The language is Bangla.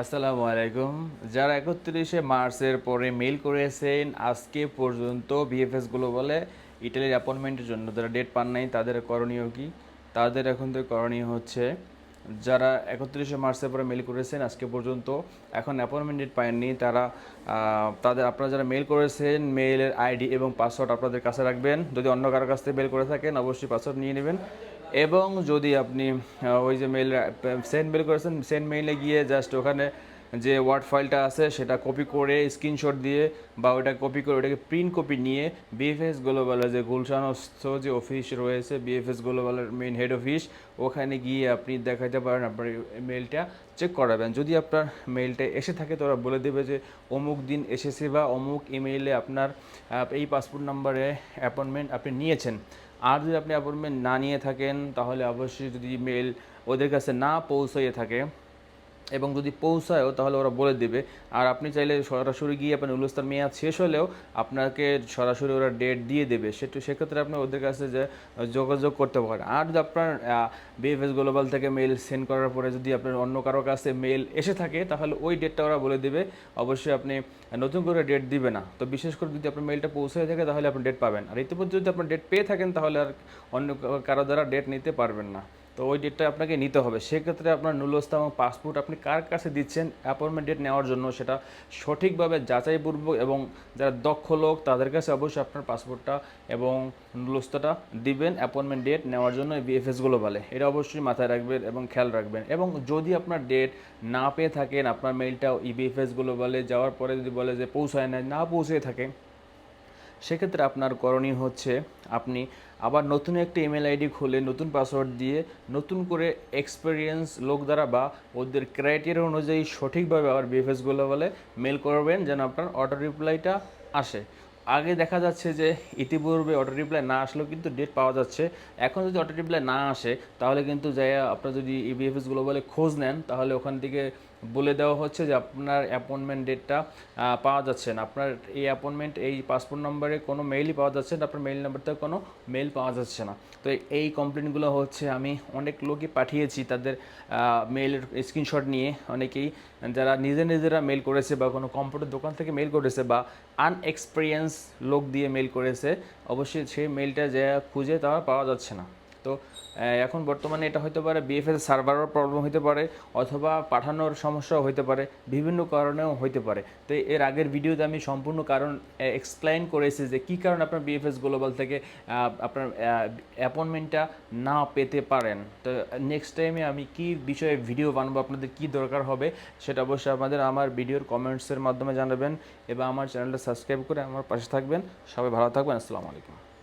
আসসালামু আলাইকুম। যারা একত্রিশে মার্চের পরে মেল করেছেন, আজকে পর্যন্ত বিএফএস বলে ইটালির অ্যাপয়েন্টমেন্টের জন্য যারা ডেট পান নাই, তাদের করণীয় কি? তাদের এখন তো করণীয় হচ্ছে, যারা একত্রিশে মার্চের পরে মেল করেছেন, আজকে পর্যন্ত এখন অ্যাপয়েন্টমেন্ট ডেট পাননি তারা তাদের আপনারা যারা মেল করেছেন মেলের আইডি এবং পাসওয়ার্ড আপনাদের কাছে রাখবেন। যদি অন্য কারোর কাছ থেকে মেল করে থাকেন, অবশ্যই পাসওয়ার্ড নিয়ে নেবেন। এবং যদি আপনি ওই যে মেল সেন্ড মেল করেছেন সেন্ড মেইলে গিয়ে জাস্ট ওখানে যে ওয়ার্ড ফাইলটা আছে, সেটা কপি করে স্ক্রিনশট দিয়ে বা ওটা কপি করে ওটাকে প্রিন্ট কপি নিয়ে বিএফএস গ্লোবালের যে গুলশানস্থ যে অফিস রয়েছে বিএফএস গ্লোবালের মেইন হেড অফিস ওখানে গিয়ে আপনি দেখাতে পারেন আপনার মেলটা চেক করাবেন। যদি আপনার মেলটা এসে থাকে, তো ওরা বলে দেবে যে অমুক দিন এসেছে বা অমুক ইমেইলে আপনার এই পাসপোর্ট নাম্বারে অ্যাপয়েন্টমেন্ট আপনি নিয়েছেন। আর যদি আপনি অ্যাপয়েন্টমেন্ট না নিয়ে থাকেন, তাহলে অবশ্যই যদি মেল ওদের কাছে না পৌঁছাইয়ে থাকে এবং যদি পৌঁছায়ও, তাহলে ওরা বলে দেবে। আর আপনি চাইলে সরাসরি গিয়ে আপনার উলস্তার মেয়াদ শেষ হলেও আপনাকে সরাসরি ওরা ডেট দিয়ে দেবে। সেটা সেক্ষেত্রে আপনি ওদের কাছে যে, যোগাযোগ করতে পারেন। আর যদি আপনার বিএফএস গ্লোবাল থেকে মেল সেন্ড করার পরে যদি আপনার অন্য কারও কাছে মেল এসে থাকে, তাহলে ওই ডেটটা ওরা বলে দেবে। অবশ্যই আপনি নতুন করে ডেট দিবে না। তো বিশেষ করে যদি আপনার মেলটা পৌঁছে থাকে, তাহলে আপনি ডেট পাবেন। আর ইতিমধ্যে যদি আপনার ডেট পেয়ে থাকেন, তাহলে আর অন্য কারও দ্বারা ডেট নিতে পারবেন না। তো ওই ডেটটা আপনাকে নিতে হবে। সেক্ষেত্রে আপনার নুলস্তা এবং পাসপোর্ট আপনি কার কাছে দিচ্ছেন অ্যাপয়েন্টমেন্ট ডেট নেওয়ার জন্য সেটা সঠিকভাবে যাচাইপূর্বক এবং যারা দক্ষ লোক তাদের কাছে অবশ্যই আপনার পাসপোর্টটা এবং নুলস্তাটা দিবেন অ্যাপয়েন্টমেন্ট ডেট নেওয়ার জন্য বিএফএসগুলো বলে। এটা অবশ্যই মাথায় রাখবেন এবং খেয়াল রাখবেন। এবং যদি আপনার ডেট না পেয়ে থাকেন, আপনার মেইলটা ইবিএফএসগুলো বলে, যাওয়ার পরে যদি বলে যে পৌঁছায় না না পৌঁছে থাকে সেক্ষেত্রে আপনার করণীয় হচ্ছে আপনি আবার নতুন একটি ইমেল আইডি খুলে নতুন পাসওয়ার্ড দিয়ে নতুন করে এক্সপিরিয়েন্স লোক দ্বারা বা ওদের ক্রাইটেরিয়া অনুযায়ী সঠিকভাবে আবার বিএফএসগুলো বলে মেল করবেন যেন আপনার অটো রিপ্লাইটা আসে। আগে দেখা যাচ্ছে যে ইতিপূর্বে অটো রিপ্লাই না আসলেও কিন্তু ডেট পাওয়া যাচ্ছে। এখন যদি অটো রিপ্লাই না আসে, তাহলে কিন্তু যাই আপনার যদি ইবিএফএসগুলো বলে খোঁজ নেন, তাহলে ওখান থেকে বলে দেওয়া হচ্ছে যে আপনার অ্যাপয়েন্টমেন্ট ডেটটা পাওয়া যাচ্ছে না। আপনার এই অ্যাপয়েন্টমেন্ট এই পাসপোর্ট নম্বরে কোনো মেইলই পাওয়া যাচ্ছে না, আপনার মেইল নাম্বার থেকে কোনো মেইল পাওয়া যাচ্ছে না। তো এই কমপ্লেনগুলো হচ্ছে, আমি অনেক লোকই পাঠিয়েছি তাদের মেইলের স্ক্রিনশট নিয়ে। অনেকেই যারা নিজে নিজেরা মেল করেছে বা কোনো কম্পিউটার দোকান থেকে মেল করেছে বা আনএক্সপিরিয়েন্স লোক দিয়ে মেল করেছে অবশ্যই সেই মেইলটা যে খুঁজে তা পাওয়া যাচ্ছে না। তো এখন বর্তমানে এটা হতে পারে বিএফএস সার্ভারও প্রবলেম হতে পারে অথবা পাঠানোর সমস্যাও হতে পারে, বিভিন্ন কারণেও হতে পারে। তো এর আগের ভিডিওতে আমি সম্পূর্ণ কারণ এক্সপ্লেইন করেছি যে কী কারণে আপনার বিএফএস গ্লোবাল থেকে আপনার অ্যাপয়েন্টমেন্টটা না পেতে পারেন। তো নেক্সট টাইমে আমি কি বিষয়ে ভিডিও বানাবো, আপনাদের কি দরকার হবে, সেটা অবশ্যই আপনাদের আমার ভিডিওর কমেন্টসের মাধ্যমে জানাবেন। এবং আমার চ্যানেলটা সাবস্ক্রাইব করে আমার পাশে থাকবেন। সবাই ভালো থাকবেন। আসসালামু আলাইকুম।